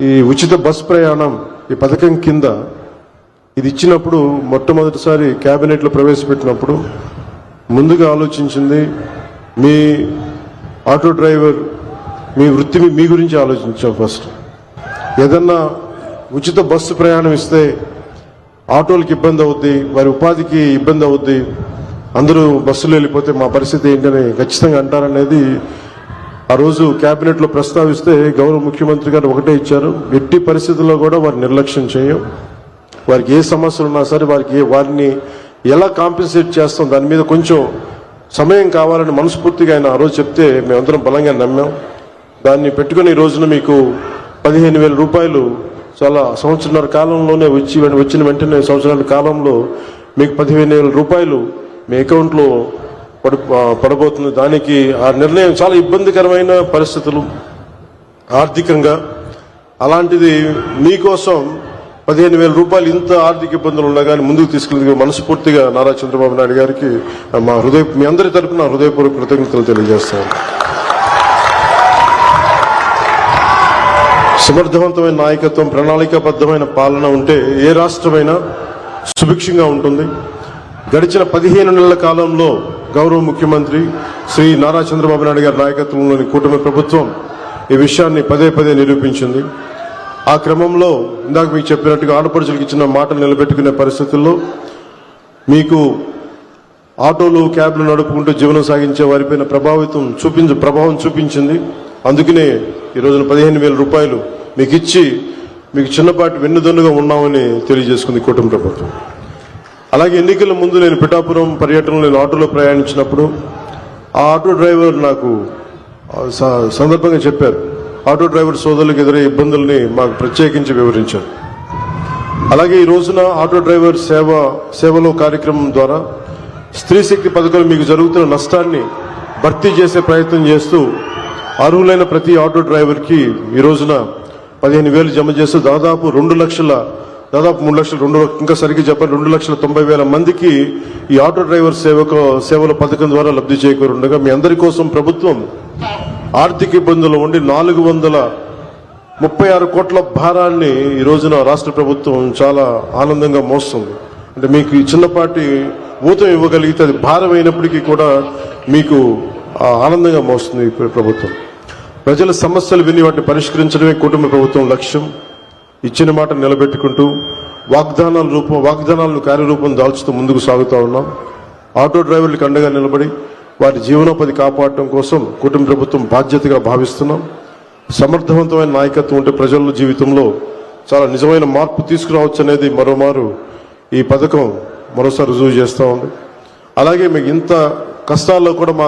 ఈ ఉచిత బస్ ప్రయాణం ఈ పథకం కింద ఇది ఇచ్చినప్పుడు మొట్టమొదటిసారి క్యాబినెట్లో ప్రవేశపెట్టినప్పుడు ముందుగా ఆలోచించింది మీ ఆటో డ్రైవర్ మీ వృత్తి మీ గురించి ఆలోచించాం ఫస్ట్. ఏదన్నా ఉచిత బస్సు ప్రయాణం ఇస్తే ఆటోలకు ఇబ్బంది అవుద్ది వారి ఉపాధికి ఇబ్బంది అవుద్ది అందరూ బస్సులు వెళ్ళిపోతే మా పరిస్థితి ఏంటని ఖచ్చితంగా అంటారనేది ఆ రోజు కేబినెట్లో ప్రస్తావిస్తే గౌరవ ముఖ్యమంత్రి గారు ఒకటే ఇచ్చారు. ఎట్టి పరిస్థితుల్లో కూడా వారు నిర్లక్ష్యం చేయం వారికి ఏ సమస్యలు ఉన్నా సరే వారికి వారిని ఎలా కాంపెన్సేట్ చేస్తాం దాని మీద కొంచెం సమయం కావాలని మనస్ఫూర్తిగా ఆయన ఆ రోజు చెప్తే మేమందరం బలంగా నమ్మాం. దాన్ని పెట్టుకుని ఈ రోజున మీకు పదిహేను వేల రూపాయలు చాలా సంవత్సరాల కాలంలోనే వచ్చి వచ్చిన వెంటనే సంవత్సరాల కాలంలో మీకు పదిహేను వేల రూపాయలు మీ అకౌంట్లో పడు పడబోతుంది దానికి ఆ నిర్ణయం చాలా ఇబ్బందికరమైన పరిస్థితులు. ఆర్థికంగా అలాంటిది మీకోసం పదిహేను వేల రూపాయలు ఇంత ఆర్థిక ఇబ్బందులు ఉన్నా కానీ ముందుకు తీసుకెళ్ళి మనస్ఫూర్తిగా నారా చంద్రబాబు నాయుడు గారికి మా హృదయ మీ అందరి తరపున హృదయపూర్వక కృతజ్ఞతలు తెలియజేస్తాను. సమర్థవంతమైన నాయకత్వం ప్రణాళికాబద్ధమైన పాలన ఉంటే ఏ రాష్ట్రమైనా సుభిక్షంగా ఉంటుంది. గడిచిన పదిహేను నెలల కాలంలో గౌరవ ముఖ్యమంత్రి శ్రీ నారా చంద్రబాబు నాయుడు గారి నాయకత్వంలోని కూటమి ప్రభుత్వం ఈ విషయాన్ని పదే పదే నిరూపించింది. ఆ క్రమంలో ఇందాక మీకు చెప్పినట్టుగా ఆడపడుచులకు ఇచ్చిన మాటలు నిలబెట్టుకునే పరిస్థితుల్లో మీకు ఆటోలు క్యాబ్లు నడుపుకుంటూ జీవనం సాగించే వారిపైన ప్రభావితం చూపించ ప్రభావం చూపించింది. అందుకనే ఈ రోజున పదిహేను వేల రూపాయలు మీకు ఇచ్చి మీకు చిన్నపాటి వెన్నుదన్నుగా ఉన్నామని తెలియజేసుకుంది కూటమి ప్రభుత్వం. అలాగే ఎన్నికల ముందు నేను పిఠాపురం పర్యటనలో నేను ఆటోలో ప్రయాణించినప్పుడు ఆ ఆటో డ్రైవర్ నాకు స- సందర్భంగా చెప్పారు. ఆటో డ్రైవర్ సోదరులకు ఎదురే ఇబ్బందుల్ని మాకు ప్రత్యేకించి వివరించారు. అలాగే ఈ రోజున ఆటో డ్రైవర్ సేవ సేవలో కార్యక్రమం ద్వారా స్త్రీ శక్తి పథకాలు మీకు జరుగుతున్న నష్టాన్ని భర్తీ చేసే ప్రయత్నం చేస్తూ అర్హులైన ప్రతి ఆటో డ్రైవర్కి ఈ రోజున పదిహేను వేలు జమ చేస్తూ దాదాపు రెండు లక్షల దాదాపు మూడు లక్షలు రెండు ఇంకా సరిగ్గా చెప్పాలి రెండు లక్షల తొంభై వేల మందికి ఈ ఆటో డ్రైవర్ సేవకు సేవల పథకం ద్వారా లబ్ధి చేకూరుండగా మీ అందరి కోసం ప్రభుత్వం ఆర్థిక ఇబ్బందులు ఉండి నాలుగు వందల ముప్పై ఆరు కోట్ల భారాన్ని ఈ రోజున రాష్ట్ర ప్రభుత్వం చాలా ఆనందంగా మోస్తుంది. అంటే మీకు ఈ చిన్నపాటి ఊతం ఇవ్వగలిగితే అది భారం అయినప్పటికీ కూడా మీకు ఆనందంగా మోస్తుంది ప్రభుత్వం. ప్రజల సమస్యలు విని వాటిని పరిష్కరించడమే కుటుంబ ప్రభుత్వం లక్ష్యం. ఇచ్చిన మాట నిలబెట్టుకుంటూ వాగ్దానాల రూపం వాగ్దానాలను కార్యరూపం దాల్చుతూ ముందుకు సాగుతూ ఉన్నాం. ఆటో డ్రైవర్లకు అండగా నిలబడి వారి జీవనోపాధి కాపాడటం కోసం కుటుంబ ప్రభుత్వం బాధ్యతగా భావిస్తున్నాం. సమర్థవంతమైన నాయకత్వం ఉంటే ప్రజల జీవితంలో చాలా నిజమైన మార్పు తీసుకురావచ్చు అనేది మరోమారు ఈ పథకం మరోసారి రుజువు చేస్తూ ఉంది. అలాగే మీకు ఇంత కష్టాల్లో కూడా మాకు